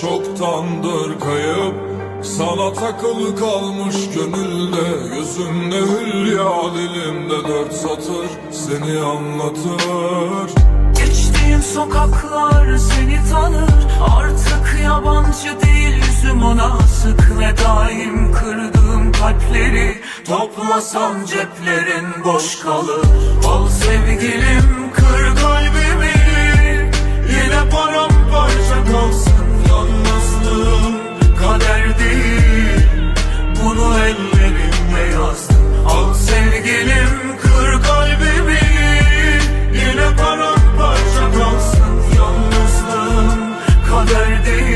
çoktandır kayıp Sana takılı kalmış gönülde. Gözümde hülya dilimde dört satır Seni anlatır. Geçtiğim sokaklar seni tanır. Artık yabancı değil yüzüm ona sık Ve daim kırdığım kalpleri Toplasan ceplerin boş kalır. Al sevgilim kır kalbimi. Yine paramparça kalsın ellerimle yazdım. Al sevgilim kır kalbimi Yine paramparça kalsın. Yalnızlığım Kader değil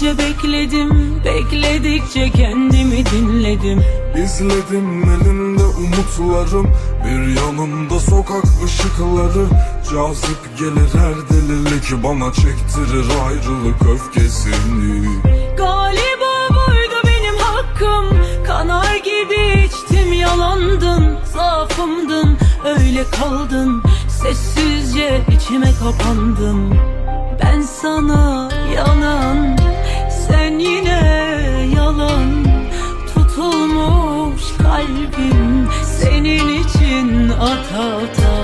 gece bekledim Bekledikçe kendimi dinledim. İzledim elinde umutlarım Bir yanımda sokak ışıkları. Cazip gelir her delilik Bana çektirir ayrılık öfkesini. Galiba buydu benim hakkım. Kanar gibi içtim yalandın Zaafımdın. Öyle kaldın Sessizce içime kapandım Ben sana yanan Sen yine yalan Tutulmuş kalbim Senin için ata ata.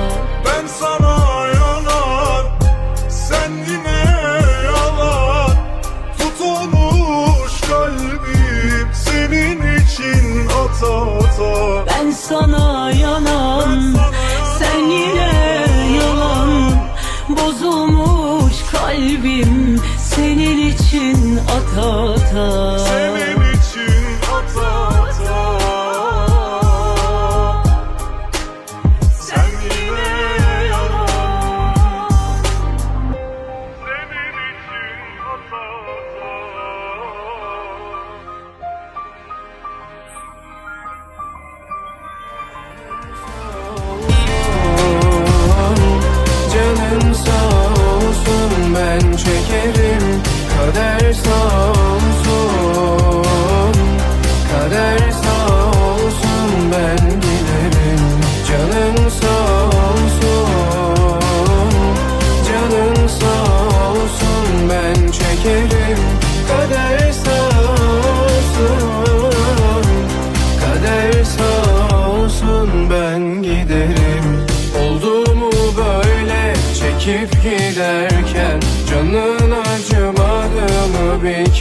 Ben sana yalan Sen yine yalan Tutulmuş kalbim Senin için ata ata. Ben sana yanan için ata ata. Senin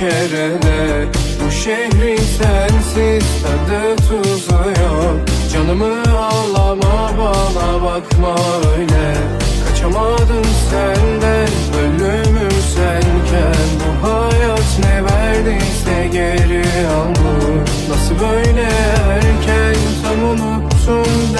kere de. Bu şehrin sensiz tadı tuzu yok. Canımı ağlama bana bakma öyle. Kaçamadım senden ölümüm senken. Bu hayat ne verdiyse geri aldı Nasıl böyle erken? Tam unuttun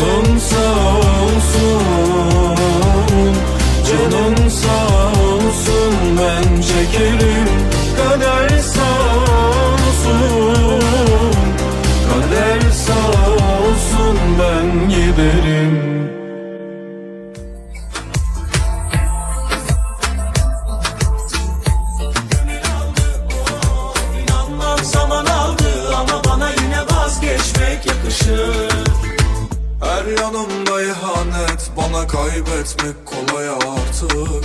Canın sağ olsun Canın sağ olsun ben şekerim bana kaybetmek kolay artık.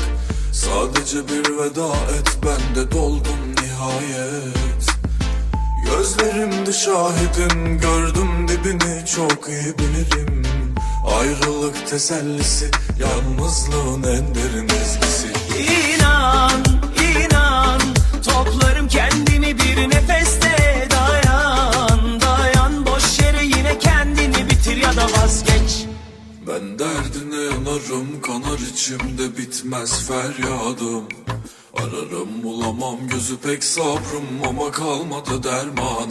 Sadece bir veda et ben de doldum nihayet. Gözlerimde şahidim gördüm dibini çok iyi bilirim. Ayrılık tesellisi yalnızlığın en derin ezgisi. İnan inan toplarım kendimi bir nefeste. Dayan dayan boş yere yine kendini bitir ya da vazgeç. Ben derdine yanarım kanar içimde bitmez feryadım Ararım bulamam gözü pek sabrım ama kalmadı dermanım.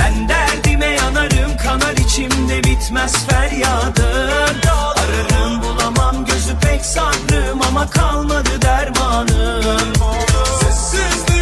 Ben derdime yanarım kanar içimde bitmez feryadım Ararım bulamam gözü pek sabrım ama kalmadı dermanım. Sessizlik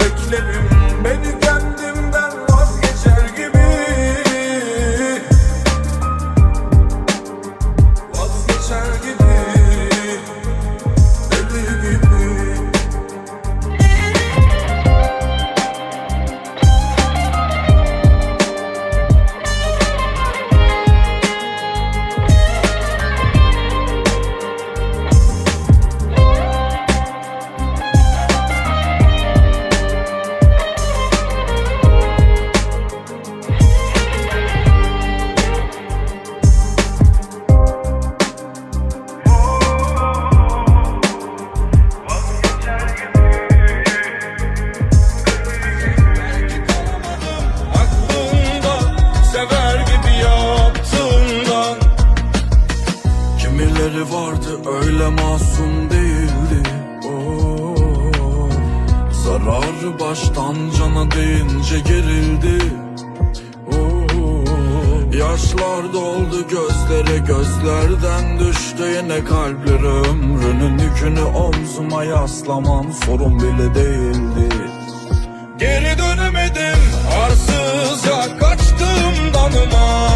beklerim. Beni vardı öyle masum değildi oh. Zararı baştan cana değince gerildi. Oh, yaşlar doldu gözlere gözlerden düştü yine kalplere Ömrünün yükünü omzuma yaslamam sorun bile değildi Geri dönemedim arsızca kaçtığımdan umarım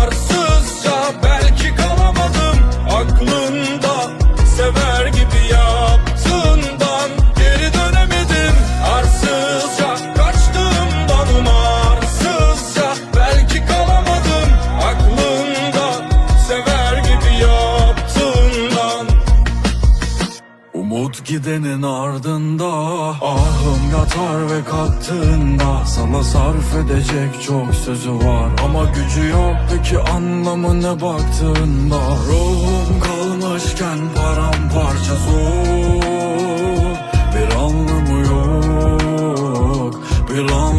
Gidenin ardında. Ahım yatar ve kalktığında Sana sarf edecek çok sözü var. Ama gücü yok peki anlamına baktığında. Ruhum kalmışken paramparça zor. Bir anlamı yok Bir anlamı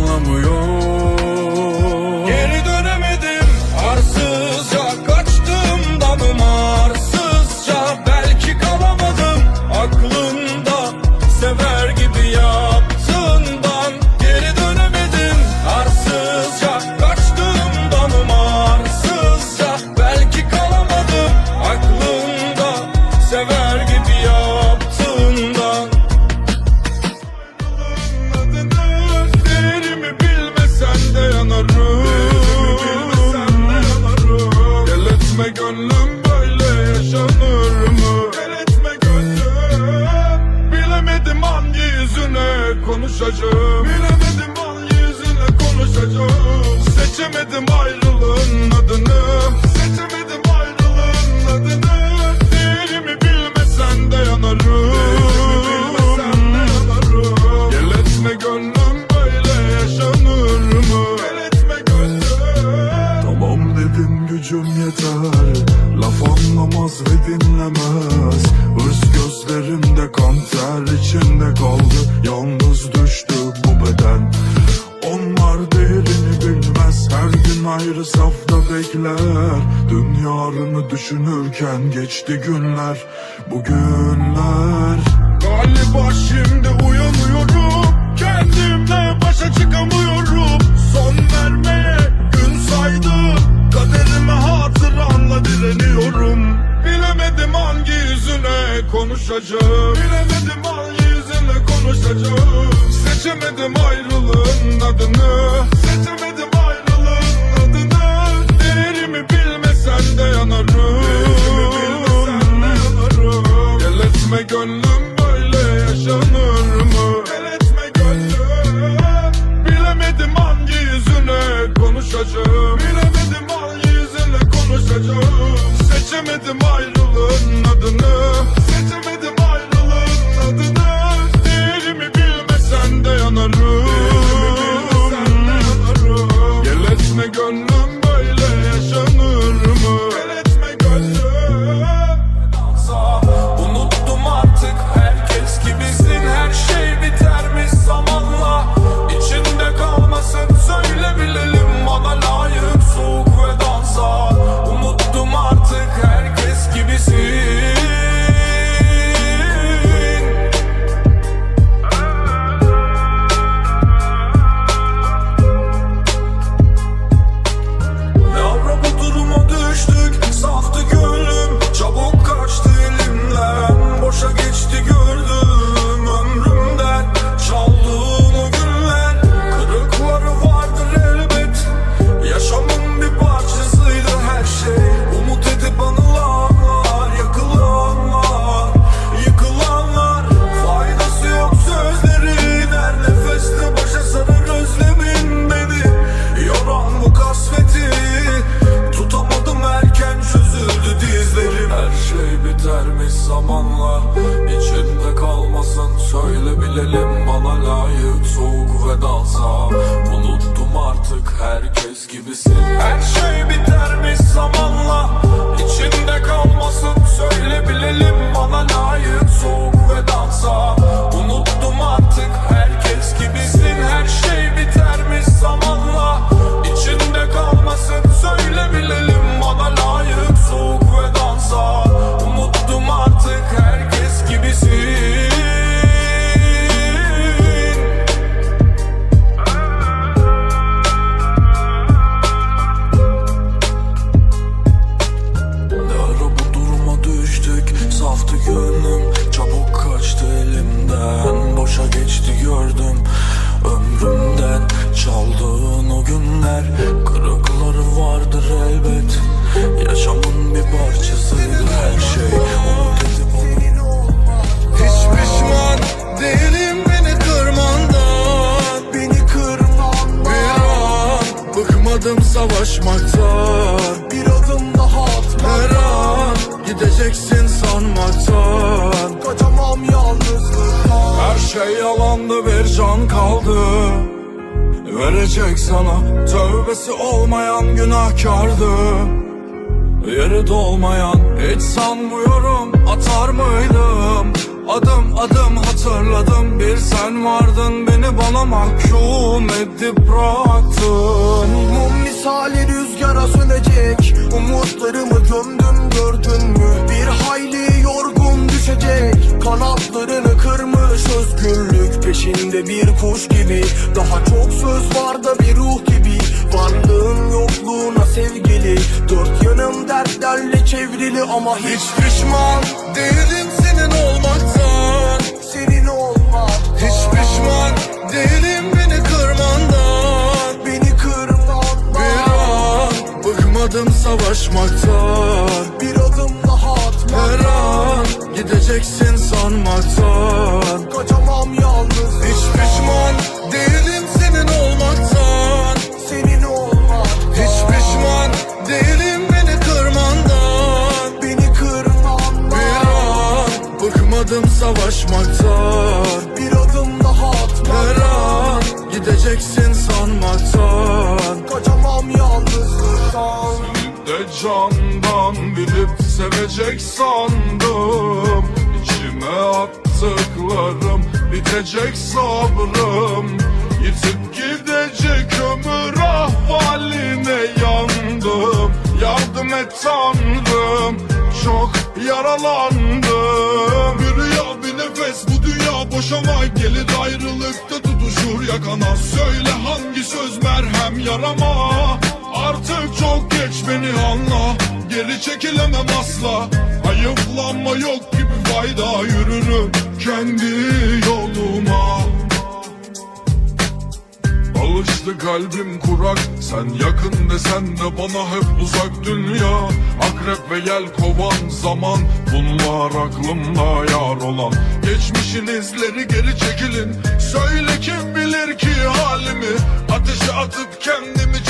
gücüm yeter. Laf anlamaz ve dinlemez. Hırs gözlerimde kan ter içinde kaldı. Yalnız düştü bu beden. Onlar değerini bilmez. Her gün ayrı safta bekler. Dün yarını düşünürken geçti günler. Bugünler Galiba şimdi konuşacağım. Bilemedim hangi yüzünle konuşacağım. Seçemedim ayrılığın adını. Seçemedim zamanla içimde kalmasın. Söyle bilelim bana layık soğuk ve dalsa Unuttum artık herkes gibisin. Can kaldı. Verecek sana tövbesi olmayan günahkardı. Yeri dolmayan hiç sanmıyorum atar mıydım? Adım adım hatırladım bir sen vardın Beni bana mahkum edip bıraktın. Mum misali rüzgara sönecek Umutlarımı gömdüm gördün mü? Bir hayli düşecek Kanatlarını kırmış özgürlük Peşinde bir kuş gibi. Daha çok söz var da bir ruh gibi. Varlığın yokluğuna sevgili. Dört yanım dertlerle çevrili ama hiç Hiç pişman değilim senin olmaktan. Senin olmak. Hiç pişman değilim bıkmadım savaşmaktan. Bir adım daha atma Her an gideceksin sanmaktan. Kaçamam yalnız. Hiç pişman değilim senin olmaktan. Senin olmak Hiç pişman değilim beni kırmandan. Beni kırmandan. Bir an bıkmadım savaşmaktan. Bir adım daha atma Her an gideceksin sanmaktan candan bilip sevecek sandım. İçime attıklarım bitecek sabrım. Yitip gidecek ömür ahvaline yandım. Yardım et tanrım çok yaralandım. Bir rüya bir nefes bu dünya boşama. Gelir ayrılıkta tutuşur yakana. Söyle hangi söz merhem yarama çekilemem asla. Ayıplanma yok gibi fayda Yürürüm kendi yoluma. Alıştı kalbim kurak Sen yakın desen de bana hep uzak dünya. Akrep ve yel kovan zaman Bunlar aklımda yar olan. Geçmişin izleri geri çekilin Söyle kim bilir ki halimi? Ateşe atıp kendimi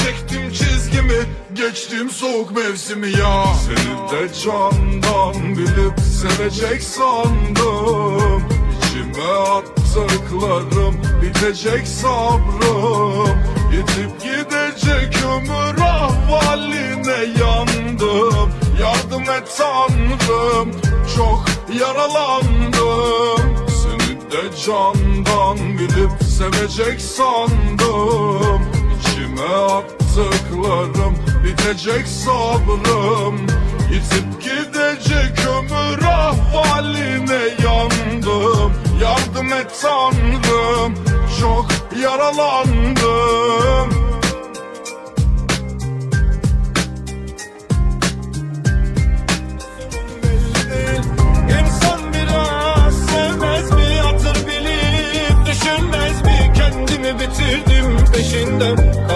çizgimi Geçtim soğuk mevsimi ya. Seni de candan bilip sevecek sandım. İçime attıklarım bitecek sabrım. Yitip gidecek ömür ahvaline yandım. Yardım et tanrım çok yaralandım. Seni de candan bilip sevecek sandım. İçime attıklarım bitecek sabrım. Yitip gidecek ömür ahvaline yandım. Yardım et tanrım çok yaralandım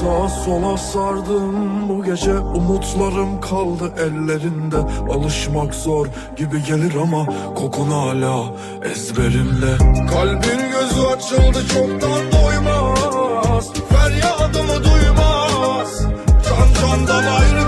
Sağa sola sardım. Bu gece Umutlarım kaldı ellerinde. Alışmak zor gibi gelir ama Kokun hala ezberimde. Kalbin gözü açıldı çoktan doymaz. Feryadımı duymaz. Can candan ayrı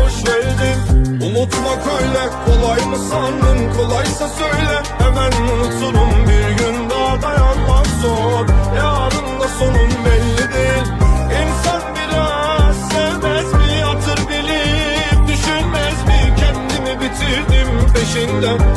Unutmak öyle kolay mı sandın? Kolaysa söyle. Hemen unuturum. Bir gün daha dayanmak zor. Yarın da sonum belli değil. İnsan biraz sevmez mi? Hatır bilip düşünmez mi? Kendimi bitirdim peşinden